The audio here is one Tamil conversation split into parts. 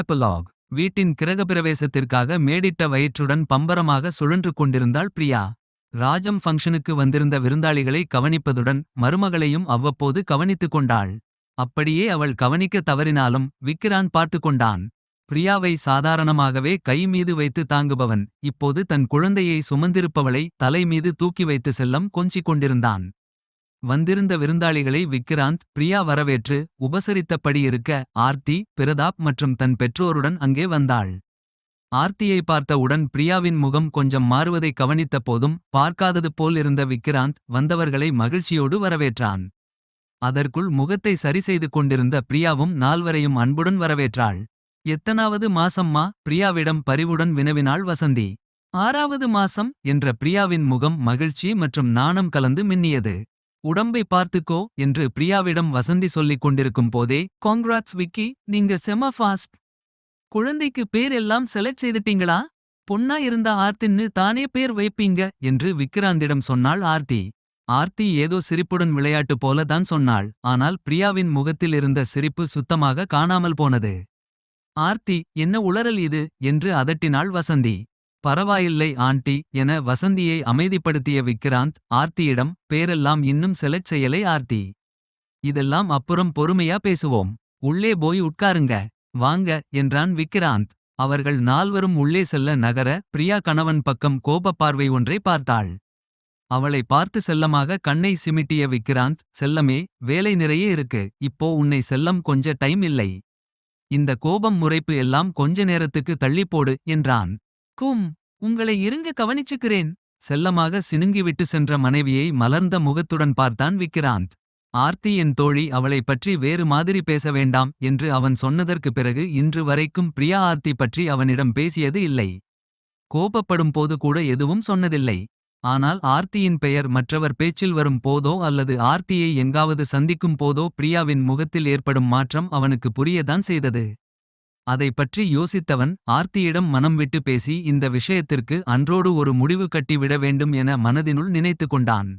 எபலாக். வீட்டின் கிரகப்பிரவேசத்திற்காக மேடிட்ட வயிற்றுடன் பம்பரமாக சுழன்று கொண்டிருந்தாள் பிரியா. ராஜம் ஃபங்க்ஷனுக்கு வந்திருந்த விருந்தாளிகளை கவனிப்பதுடன் மருமகளையும் அவ்வப்போது கவனித்துக் கொண்டாள். அப்படியே அவள் கவனிக்க தவறினாலும் விக்கிரான் பார்த்து கொண்டான். பிரியாவை சாதாரணமாகவே கை மீது வைத்து தாங்குபவன். இப்போது தன் குழந்தையை சுமந்திருப்பவளை தலை மீது தூக்கி வைத்து செல்லம் கொஞ்சிக் கொண்டிருந்தான். வந்திருந்த விருந்தாளிகளை விக்கிராந்த் பிரியா வரவேற்று உபசரித்தபடி இருக்க ஆர்த்தி பிரதாப் மற்றும் தன் பெற்றோருடன் அங்கே வந்தாள். ஆர்த்தியை பார்த்தவுடன் பிரியாவின் முகம் கொஞ்சம் மாறுவதை கவனித்த போதும் பார்க்காதது போல் இருந்த விக்கிராந்த் வந்தவர்களை மகிழ்ச்சியோடு வரவேற்றான். அதற்குள் முகத்தை சரி செய்து கொண்டிருந்த பிரியாவும் நால்வரையும் அன்புடன் வரவேற்றாள். எத்தனாவது மாசம்மா? பிரியாவிடம் பரிவுடன் வினவினாள் வசந்தி. ஆறாவது மாசம்? என்ற பிரியாவின் முகம் மகிழ்ச்சி மற்றும் நாணம் கலந்து மின்னியது. உடம்பை பார்த்துக்கோ என்று பிரியாவிடம் வசந்தி சொல்லிக் கொண்டிருக்கும் போதே காங்க்ராட்ஸ் விக்கி. நீங்க செம ஃபாஸ்ட் குழந்தைக்கு பேர் எல்லாம் செலக்ட் செய்துட்டீங்களா? பொண்ணா இருந்தா ஆர்த்தின்னு தானே பேர் வைப்பீங்க? என்று விக்கிராந்திடம் சொன்னாள் ஆர்த்தி. ஆர்த்தி ஏதோ சிரிப்புடன் விளையாட்டு போல தான் சொன்னாள். ஆனால் பிரியாவின் முகத்தில் இருந்த சிரிப்பு சுத்தமாக காணாமல் போனது. ஆர்த்தி என்ன உளறல் இது? என்று அதட்டினாள் வசந்தி. பரவாயில்லை ஆண்டி என வசந்தியை அமைதிப்படுத்திய விக்கிராந்த் ஆர்த்தியிடம் பேரெல்லாம் இன்னும் செலக்ட் செய்யலை ஆர்த்தி. இதெல்லாம் அப்புறம் பொறுமையா பேசுவோம். உள்ளே போய் உட்காருங்க. வாங்க என்றான் விக்கிராந்த். அவர்கள் நால்வரும் உள்ளே செல்ல நகர பிரியா கணவன் பக்கம் கோபப் பார்வை ஒன்றை பார்த்தாள். அவளை பார்த்து செல்லமாக கண்ணை சிமிட்டிய விக்கிராந்த் செல்லமே வேலை நிறைய இருக்கு. இப்போ உன்னை செல்லம் கொஞ்ச டைம் இல்லை. இந்த கோபம் முறைப்பு எல்லாம் கொஞ்ச நேரத்துக்கு தள்ளிப்போடு என்றான். கும் உங்களை இருங்க கவனிச்சுக்கிறேன். செல்லமாக சினுங்கிவிட்டு சென்ற மனைவியை மலர்ந்த முகத்துடன் பார்த்தான் விக்கிராந்த் ஆர்த்தி என் தோழி அவளை பற்றி வேறு மாதிரி பேச வேண்டாம் என்று அவன் சொன்னதற்கு பிறகு இன்று வரைக்கும் பிரியா ஆர்த்தி பற்றி அவனிடம் பேசியது இல்லை. கோபப்படும் போது கூட எதுவும் சொன்னதில்லை. ஆனால் ஆர்த்தியின் பெயர் மற்றவர் பேச்சில் வரும் போதோ அல்லது ஆர்த்தியை எங்காவது சந்திக்கும் போதோ பிரியாவின் முகத்தில் ஏற்படும் மாற்றம் அவனுக்கு புரியதான் செய்தது. அதை பற்றி யோசித்தவன் ஆர்த்தியிடம் மனம் விட்டு பேசி இந்த விஷயத்திற்கு அன்றோடு ஒரு முடிவு கட்டிவிட வேண்டும் என மனதினுள் நினைத்து கொண்டான்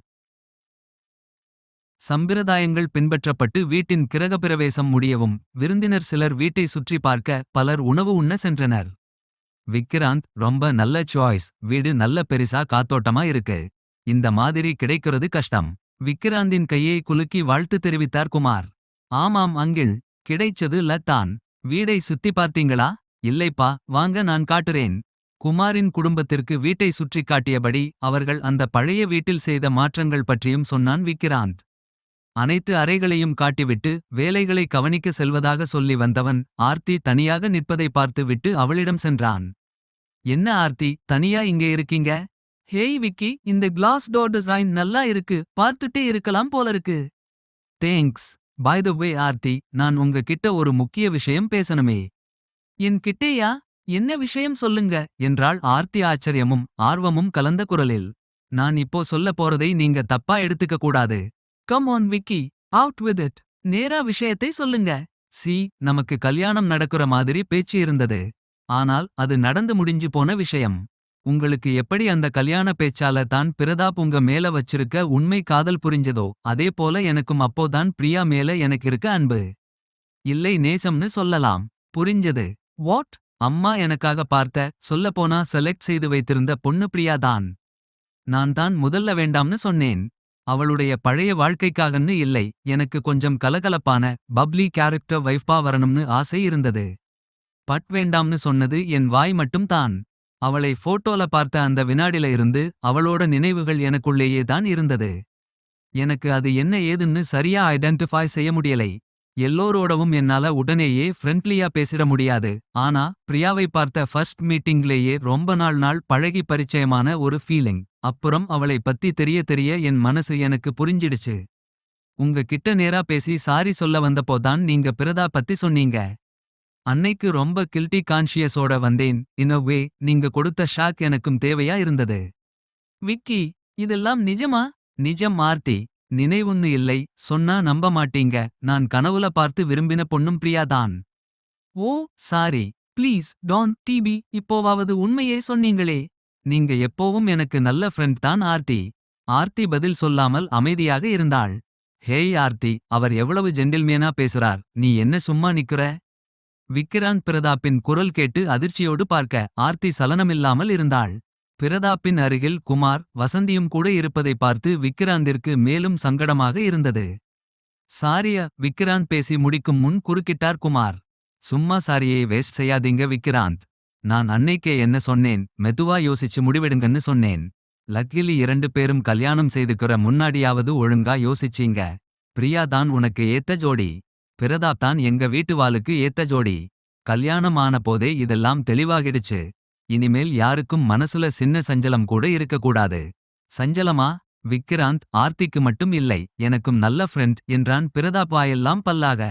சம்பிரதாயங்கள் பின்பற்றப்பட்டு வீட்டின் கிரகப்பிரவேசம் முடியவும் விருந்தினர் சிலர் வீட்டை சுற்றி பார்க்க பலர் உணவு உண்ண சென்றனர். விக்கிராந்த் ரொம்ப நல்ல சாய்ஸ் வீடு நல்ல பெரிசா காத்தோட்டமா இருக்கு. இந்த மாதிரி கிடைக்கிறது கஷ்டம் விக்கிராந்தின் கையை குலுக்கி வாழ்த்து தெரிவித்தார் குமார். ஆமாம் அங்கிள். கிடைச்சது லத்தான். வீடை சுத்தி பார்த்தீங்களா? இல்லைப்பா வாங்க நான் காட்டுறேன். குமாரின் குடும்பத்திற்கு வீட்டை சுற்றிக் காட்டியபடி அவர்கள் அந்த பழைய வீட்டில் செய்த மாற்றங்கள் பற்றியும் சொன்னான் விக்கிராந்த். அனைத்து அறைகளையும் காட்டிவிட்டு வேலைகளை கவனிக்க செல்வதாக சொல்லி வந்தவன் ஆர்த்தி தனியாக நிற்பதை பார்த்து விட்டு அவளிடம் சென்றான். என்ன ஆர்த்தி தனியா இங்கே இருக்கீங்க? ஹேய் விக்கி இந்த கிளாஸ் டோர் டிசைன் நல்லா இருக்கு பார்த்துட்டே இருக்கலாம் போல இருக்கு. Thanks. By the way Aarthi நான் உங்க கிட்ட ஒரு முக்கிய விஷயம் பேசணுமே. என் கிட்டேயா? என்ன விஷயம் சொல்லுங்க? என்றாள் ஆர்த்தி ஆச்சரியமும் ஆர்வமும் கலந்த குரலில். நான் இப்போ சொல்ல போறதை நீங்க தப்பா எடுத்துக்க கூடாது. Come on Vicky out with it நேரா விஷயத்தை சொல்லுங்க. சி நமக்கு கல்யாணம் நடக்கிற மாதிரி பேச்சு இருந்தது. ஆனால் அது நடந்து முடிஞ்சு போன விஷயம். உங்களுக்கு எப்படி அந்த கல்யாண பேச்சால தான் பிரதாப் உங்க மேல வச்சிருக்க உண்மை காதல் புரிஞ்சதோ அதே போல எனக்கும் அப்போதான் பிரியா மேல எனக்கு இருக்க அன்பு. இல்லை நேசம்னு சொல்லலாம். புரிஞ்சது. வாட்? அம்மா எனக்காக பார்த்த சொல்லப்போனா செலக்ட் செய்து வைத்திருந்த பொண்ணு பிரியா தான். நான் தான் முதல்ல வேண்டாம்னு சொன்னேன். அவளுடைய பழைய வாழ்க்கைக்காகன்னு இல்லை எனக்கு கொஞ்சம் கலகலப்பான பப்ளி கேரக்டர் வைஃபா வரணும்னு ஆசை இருந்தது. பட் வேண்டாம்னு சொன்னது என் வாய் மட்டும் தான். அவளை போட்டோல பார்த்த அந்த வினாடில இருந்து அவளோட நினைவுகள் எனக்குள்ளேயே தான் இருந்தது. எனக்கு அது என்ன ஏதுன்னு சரியா ஐடென்டிஃபை செய்ய முடியலை. எல்லோரோடவும் என்னால உடனேயே ஃப்ரெண்ட்லியா பேசிட முடியாது. ஆனா பிரியாவை பார்த்த ஃபர்ஸ்ட் மீட்டிங்லேயே ரொம்ப நாள் நாள் பழகி பரிச்சயமான ஒரு ஃபீலிங் அப்புறம் அவளை பத்தி தெரிய தெரிய என் மனசு எனக்கு புரிஞ்சிடுச்சு. உங்க கிட்ட நேரா பேசி சாரி சொல்ல வந்தப்போதான் நீங்க பிரதா பத்தி சொன்னீங்க. அன்னைக்கு ரொம்ப கில்ட்டி கான்ஷியஸோட வந்தேன். இன் அ வே நீங்க கொடுத்த ஷாக் எனக்கும் தேவையா இருந்தது. விக்கி இதெல்லாம் நிஜமா? நிஜம் ஆர்த்தி நினைவுன்னு இல்லை. சொன்னா நம்ப மாட்டீங்க. நான் கனவுல பார்த்து விரும்பின பொண்ணும் பிரியாதான் ஓ சாரி ப்ளீஸ் டான் டிபி இப்போவாவது உண்மையே சொன்னீங்களே. நீங்க எப்போவும் எனக்கு நல்ல ஃப்ரெண்ட் தான் ஆர்த்தி. ஆர்த்தி பதில் சொல்லாமல் அமைதியாக இருந்தாள். ஹேய் ஆர்த்தி. அவர் எவ்வளவு ஜென்டில்மேனா பேசுறார். நீ என்ன சும்மா நிக்கிற? விக்கிராந்த் பிரதாப்பின் குரல் கேட்டு அதிர்ச்சியோடு பார்க்க ஆர்த்தி சலனமில்லாமல் இருந்தாள். பிரதாப்பின் அருகில் குமார் வசந்தியும் கூட இருப்பதை பார்த்து விக்கிராந்திற்கு மேலும் சங்கடமாக இருந்தது. சாரிய விக்கிராந்த் பேசி முடிக்கும் முன் குறுக்கிட்டார் குமார். சும்மா சாரியை வேஸ்ட் செய்யாதீங்க விக்கிராந்த். நான் அன்னைக்கே என்ன சொன்னேன் மெதுவா யோசிச்சு முடிவெடுங்கன்னு சொன்னேன். லக்கிலி இரண்டு பேரும் கல்யாணம் செய்துக்கிற முன்னாடியாவது ஒழுங்கா யோசிச்சீங்க. பிரியா தான் உனக்கு ஏத்த ஜோடி. பிரதாப் தான் எங்க வீட்டு வாளுக்கு ஏத்த ஜோடி. கல்யாணம் ஆன போதே இதெல்லாம் தெளிவாகிடுச்சு. இனிமேல் யாருக்கும் மனசுல சின்ன சஞ்சலம் கூட இருக்கக்கூடாது. சஞ்சலமா? விக்கிராந்த் ஆர்த்திக்கு மட்டும் இல்லை எனக்கும் நல்ல ஃப்ரெண்ட் என்றான் பிரதாப் வாயெல்லாம் பல்லாக.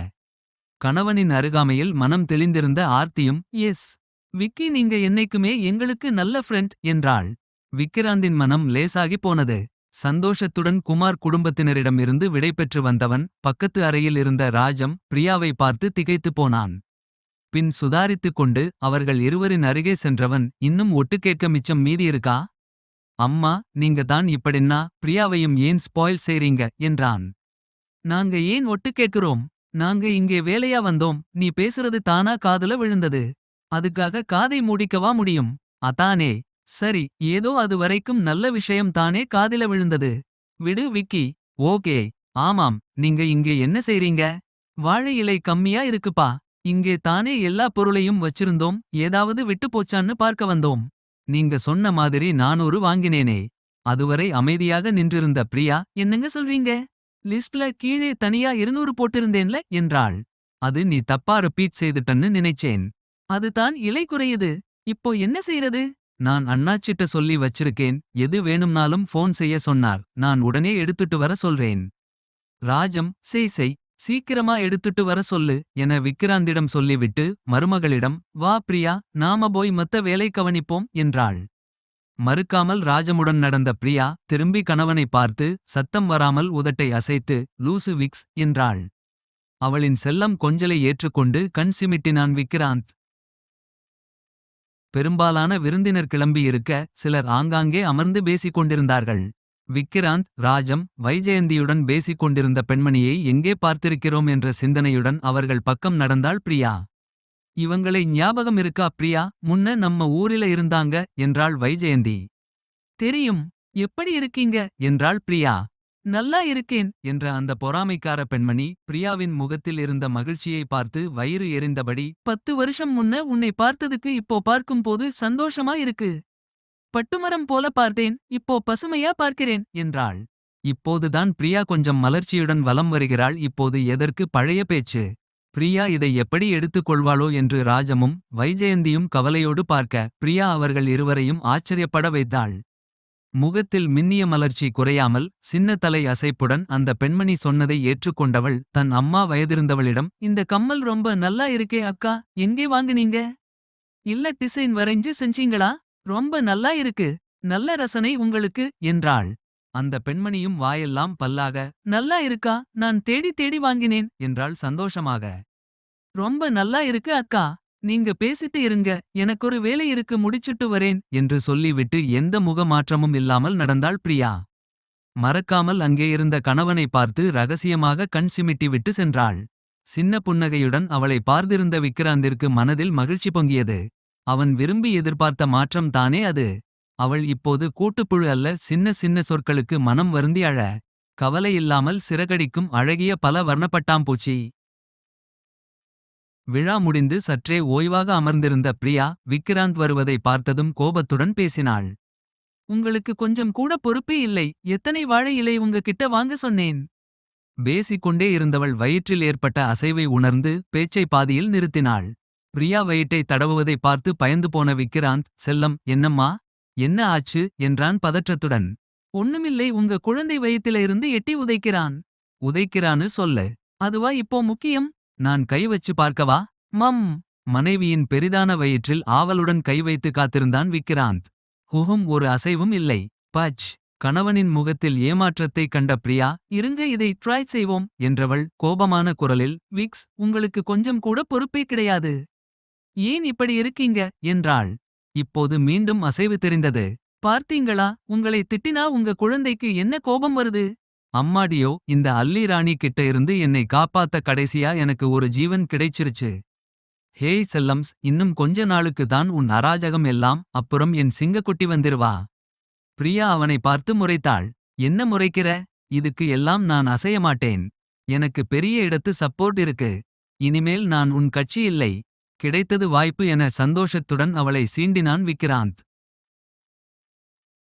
கணவனின் அருகாமையில் மனம் தெளிந்திருந்த ஆர்த்தியும் எஸ் விக்கி நீங்க என்னைக்குமே எங்களுக்கு நல்ல ஃப்ரெண்ட் என்றாள். விக்கிராந்தின் மனம் லேசாகி போனது. சந்தோஷத்துடன் குமார் குடும்பத்தினரிடமிருந்து விடைபெற்று வந்தவன் பக்கத்து அறையில் இருந்த ராஜம் பிரியாவை பார்த்து திகைத்துப் போனான். பின் சுதாரித்துக் கொண்டு அவர்கள் இருவரின் அருகே சென்றவன் இன்னும் ஒட்டு கேட்க மிச்சம் மீதி இருக்கா? அம்மா நீங்க தான் இப்படின்னா பிரியாவையும் ஏன் ஸ்பாயில் செய்றீங்க? என்றான். நாங்க ஏன் ஒட்டு கேட்கிறோம்? நாங்க இங்கே வேலையா வந்தோம். நீ பேசுறது தானா காதுல விழுந்தது. அதுக்காக காதை மூடிக்கவா முடியும்? அதானே சரி ஏதோ அது வரைக்கும் நல்ல விஷயம் தானே காதில விழுந்தது. விடு விக்கி. ஓகே. ஆமாம் நீங்க இங்கே என்ன செய்றீங்க? வாழை இலை கம்மியா இருக்குப்பா. இங்கே தானே எல்லா பொருளையும் வச்சிருந்தோம். ஏதாவது விட்டு போச்சான்னு பார்க்க வந்தோம். நீங்க சொன்ன மாதிரி நானூறு வாங்கினேனே. அதுவரை அமைதியாக நின்றிருந்த பிரியா என்னங்க சொல்றீங்க? லிஸ்ட்ல கீழே தனியா இருநூறு போட்டிருந்தேன்ல என்றாள். அது நீ தப்பா ரிப்பீட் செய்துட்டன்னு நினைச்சேன். அதுதான் இலை குறையுது. இப்போ என்ன செய்யறது நான் அண்ணாச்சிட்ட சொல்லி வச்சிருக்கேன். எது வேணும்னாலும் ஃபோன் செய்ய சொன்னார். நான் உடனே எடுத்துட்டு வர சொல்றேன். ராஜம் செய் செய். சீக்கிரமா எடுத்துட்டு வர சொல்லு என விக்கிராந்திடம் சொல்லிவிட்டு மருமகளிடம் வா பிரியா. நாம போய் மத்த வேலை கவனிப்போம் என்றாள். மறுக்காமல் ராஜமுடன் நடந்த பிரியா திரும்பி கணவனை பார்த்து சத்தம் வராமல் உதட்டை அசைத்து லூசு விக்ஸ் என்றாள். அவளின் செல்லம் கொஞ்சலை ஏற்றுக்கொண்டு கண் சிமிட்டினான் விக்கிராந்த். பெரும்பாலான விருந்தினர் கிளம்பியிருக்க சிலர் ஆங்காங்கே அமர்ந்து பேசிக் கொண்டிருந்தார்கள். விக்கிராந்த் ராஜம் வைஜெயந்தியுடன் பேசிக் கொண்டிருந்த பெண்மணியை எங்கே பார்த்திருக்கிறோம் என்ற சிந்தனையுடன் அவர்கள் பக்கம் நடந்தாள் பிரியா. இவங்களை ஞாபகம் இருக்கா பிரியா? முன்ன நம்ம ஊரில இருந்தாங்க என்றாள் வைஜெயந்தி. தெரியும். எப்படி இருக்கீங்க? என்றாள் பிரியா. நல்லா இருக்கேன் என்ற அந்த பொறாமைக்கார பெண்மணி பிரியாவின் முகத்தில் இருந்த மகிழ்ச்சியை பார்த்து வயிறு எரிந்தபடி பத்து வருஷம் முன்ன உன்னை பார்த்ததுக்கு இப்போ பார்க்கும்போது சந்தோஷமா இருக்கு. பட்டுமரம் போல பார்த்தேன் இப்போ பசுமையா பார்க்கிறேன் என்றாள். இப்போதுதான் பிரியா கொஞ்சம் மலர்ச்சியுடன் வலம் வருகிறாள். இப்போது எதற்கு பழைய பேச்சு? பிரியா இதை எப்படி எடுத்துக் கொள்வாளோ என்று ராஜமும் வைஜெயந்தியும் கவலையோடு பார்க்க பிரியா அவர்கள் இருவரையும் ஆச்சரியப்பட வைத்தாள். முகத்தில் மின்னிய மலர்ச்சி குறையாமல் சின்ன தலை அசைப்புடன் அந்த பெண்மணி சொன்னதை ஏற்றுக்கொண்டவள் தன் அம்மா வயதிருந்தவளிடம் இந்த கம்மல் ரொம்ப நல்லா இருக்கே அக்கா எங்கே வாங்குனீங்க? இல்ல டிசைன் வரைஞ்சு செஞ்சீங்களா? ரொம்ப நல்லா இருக்கு நல்ல ரசனை உங்களுக்கு என்றாள். அந்த பெண்மணியும் வாயெல்லாம் பல்லாக நல்லா இருக்கா நான் தேடி தேடி வாங்கினேன் என்றாள் சந்தோஷமாக. ரொம்ப நல்லா இருக்கு அக்கா நீங்க பேசிட்டு இருங்க எனக்கொரு வேலை இருக்கு முடிச்சிட்டு வரேன் என்று சொல்லிவிட்டு எந்த முகமாற்றமும் இல்லாமல் நடந்தாள் பிரியா. மறக்காமல் அங்கே இருந்த கணவனை பார்த்து ரகசியமாக கண் சிமிட்டிவிட்டு சென்றாள். சின்ன புன்னகையுடன் அவளை பார்த்திருந்த விக்கிராந்திற்கு மனதில் மகிழ்ச்சி பொங்கியது. அவன் விரும்பி எதிர்பார்த்த மாற்றம் தானே அது. அவள் இப்போது கூட்டுப்புழு அல்ல சின்ன சின்ன சொற்களுக்கு மனம் வருந்தி அழ. கவலையில்லாமல் சிறகடிக்கும் அழகிய பல வர்ணப்பட்டாம்பூச்சி. விழா முடிந்து சற்றே ஓய்வாக அமர்ந்திருந்த பிரியா விக்கிராந்த் வருவதை பார்த்ததும் கோபத்துடன் பேசினாள். உங்களுக்கு கொஞ்சம் கூட பொறுப்பே இல்லை. எத்தனை வாழை இலை உங்க கிட்ட வாங்க சொன்னேன்? பேசிக்கொண்டே இருந்தவள் வயிற்றில் ஏற்பட்ட அசைவை உணர்ந்து பேச்சை பாதியில் நிறுத்தினாள். பிரியா வயிற்றை தடவுவதை பார்த்து பயந்து போன விக்கிராந்த் செல்லம் என்னம்மா? என்ன ஆச்சு? என்றான் பதற்றத்துடன். ஒண்ணுமில்லை. உங்க குழந்தை வயிற்றில இருந்து எட்டி உதைக்கிறான். உதைக்கிறான்னு சொல்ல. அதுவா இப்போ முக்கியம்? நான் கை வச்சு பார்க்கவா? மம். மனைவியின் பெரிதான வயிற்றில் ஆவலுடன் கை வைத்து காத்திருந்தான் விக்கிராந்த். ஹுஹும் ஒரு அசைவும் இல்லை. பச் கணவனின் முகத்தில் ஏமாற்றத்தை கண்ட பிரியா இருங்க இதை ட்ரை செய்வோம் என்றவள் கோபமான குரலில் விக்ஸ் உங்களுக்கு கொஞ்சம் கூட பொறுப்பே கிடையாது. ஏன் இப்படி இருக்கீங்க? என்றாள். இப்போது மீண்டும் அசைவு தெரிந்தது. பார்த்தீங்களா? உங்களை திட்டினா உங்க குழந்தைக்கு என்ன கோபம் வருது? அம்மாடியோ இந்த அல்லி ராணி கிட்ட இருந்து என்னை காப்பாத்த கடைசியா எனக்கு ஒரு ஜீவன் கிடைச்சிருச்சு. ஹேய் செல்லம்ஸ் இன்னும் கொஞ்ச நாளுக்கு தான் உன் அராஜகம் எல்லாம் அப்புறம் என் சிங்கக்குட்டி வந்திருவா. பிரியா அவனை பார்த்து முறைத்தாள். என்ன முறைக்கிற? இதுக்கு எல்லாம் நான் அசைய மாட்டேன். எனக்கு பெரிய இடத்து சப்போர்ட் இருக்கு. இனிமேல் நான் உன் கட்சி இல்லை. கிடைத்தது வாய்ப்பு என சந்தோஷத்துடன் அவளை சீண்டினான் விக்ராந்த்.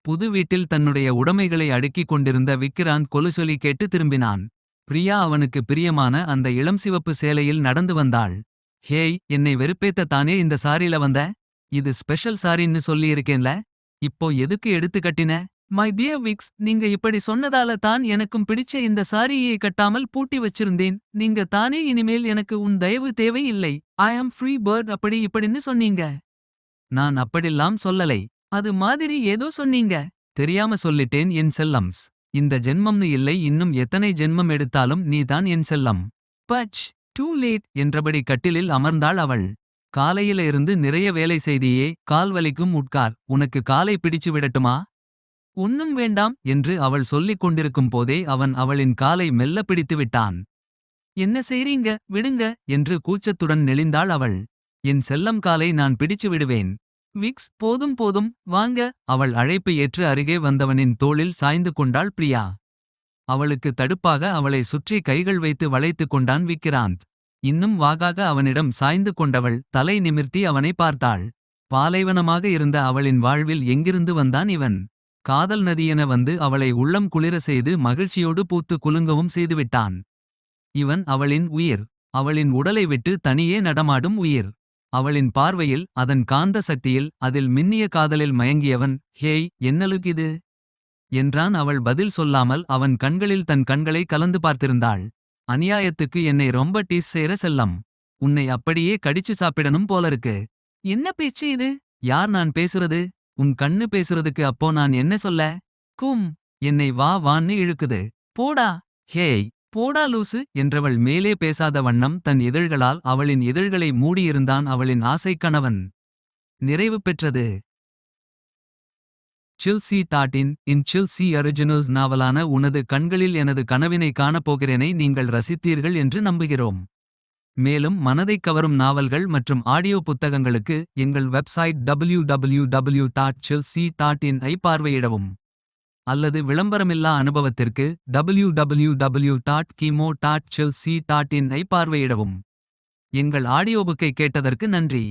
புது வீட்டில் தன்னுடைய உடைமைகளை அடுக்கிக் கொண்டிருந்த விக்கிராந்த் கொலுசொலி கேட்டு திரும்பினான். பிரியா அவனுக்கு பிரியமான அந்த இளம் சிவப்பு சேலையில் நடந்து வந்தாள். ஹேய் என்னை வெறுப்பேத்த தானே இந்த சாரியில வந்த? இது ஸ்பெஷல் சாரின்னு சொல்லியிருக்கேன்ல. இப்போ எதுக்கு எடுத்து கட்டின? மை டியர் விக்ஸ் நீங்க இப்படி சொன்னதால தான் எனக்கும் பிடிச்ச இந்த சாரியை கட்டாமல் பூட்டி வச்சிருந்தேன். நீங்க தானே இனிமேல் எனக்கு உன் தயவு தேவை இல்லை. ஐ ஆம் ஃப்ரீ பேர்ட் அப்படி இப்படின்னு சொன்னீங்க. நான் அப்படில்லாம் சொல்லலை. அது மாதிரி ஏதோ சொன்னீங்க. தெரியாம சொல்லிட்டேன் என் செல்லம்ஸ் இந்த ஜென்மம்னு இல்லை இன்னும் எத்தனை ஜென்மம் எடுத்தாலும் நீதான் என் செல்லம். பச் டூ லேட் என்றபடி கட்டிலில் அமர்ந்தாள் அவள். காலையில இருந்து நிறைய வேலை செய்தியே கால் வலிக்கும் உட்கார் உனக்கு காலை பிடிச்சு விடட்டுமா? ஒன்னும் வேண்டாம் என்று அவள் சொல்லிக் கொண்டிருக்கும் போதே அவன் அவளின் காலை மெல்ல பிடித்து விட்டான். என்ன செய்றீங்க? விடுங்க என்று கூச்சத்துடன் நெளிந்தாள் அவள். என் செல்லம் காலை நான் பிடிச்சு விடுவேன். விக்ஸ் போதும் போதும் வாங்க. அவள் அழைப்பு ஏற்று அருகே வந்தவனின் தோளில் சாய்ந்து கொண்டாள் பிரியா. அவளுக்கு தடுப்பாக அவளை சுற்றி கைகள் வைத்து வளைத்துக் கொண்டான் விக்கிராந்த். இன்னும் வாகாக அவனிடம் சாய்ந்து கொண்டவள் தலை நிமிர்த்தி அவனை பார்த்தாள். பாலைவனமாக இருந்த அவளின் வாழ்வில் எங்கிருந்து வந்தான் இவன்? காதல் நதியென வந்து அவளை உள்ளம் குளிர செய்து மகிழ்ச்சியோடு பூத்து குலுங்கவும் செய்துவிட்டான். இவன் அவளின் உயிர். அவளின் உடலை விட்டு தனியே நடமாடும் உயிர். அவளின் பார்வையில் அதன் காந்த சக்தியில் அதில் மின்னிய காதலில் மயங்கியவன் ஹேய் என்னலுகிது என்றான் அவள் பதில் சொல்லாமல் அவன் கண்களில் தன் கண்களை கலந்து பார்த்திருந்தாள். அநியாயத்துக்கு என்னை ரொம்ப டீஸ் செய்ற செல்லம். உன்னை அப்படியே கடிச்சு சாப்பிடணும் போலருக்கு. என்ன பேச்சு இது? யார் நான் பேசுறது? உன் கண்ணு பேசுறதுக்கு அப்போ நான் என்ன சொல்ல? கும் என்னை வா வான்னு இழுக்குது. போடா. ஹேய் போடா லூசு என்றவள் மேலே பேசாத வண்ணம் தன் இதழ்களால் அவளின் இதழ்களை மூடியிருந்தான் அவளின் ஆசைக் கணவன். நிறைவு பெற்றது. சில்சி டாட்டின் இன் சில்சி ஒரிஜினல்ஸ் நாவலான உனது கண்களில் எனது கனவினை காணப்போகிறேனை நீங்கள் ரசித்தீர்கள் என்று நம்புகிறோம். மேலும் மனதைக் கவரும் நாவல்கள் மற்றும் ஆடியோ புத்தகங்களுக்கு எங்கள் website W W W dot சில்சி dot in ஐ பார்வையிடவும். அல்லது விளம்பரமில்லா அனுபவத்திற்கு டபிள்யூ டபிள்யூ டபிள்யூ டாட் கிமோ டாட் சில்சி டாட் இன் ஐ பார்வையிடவும். எங்கள் ஆடியோபுக்கை கேட்டதற்கு நன்றி.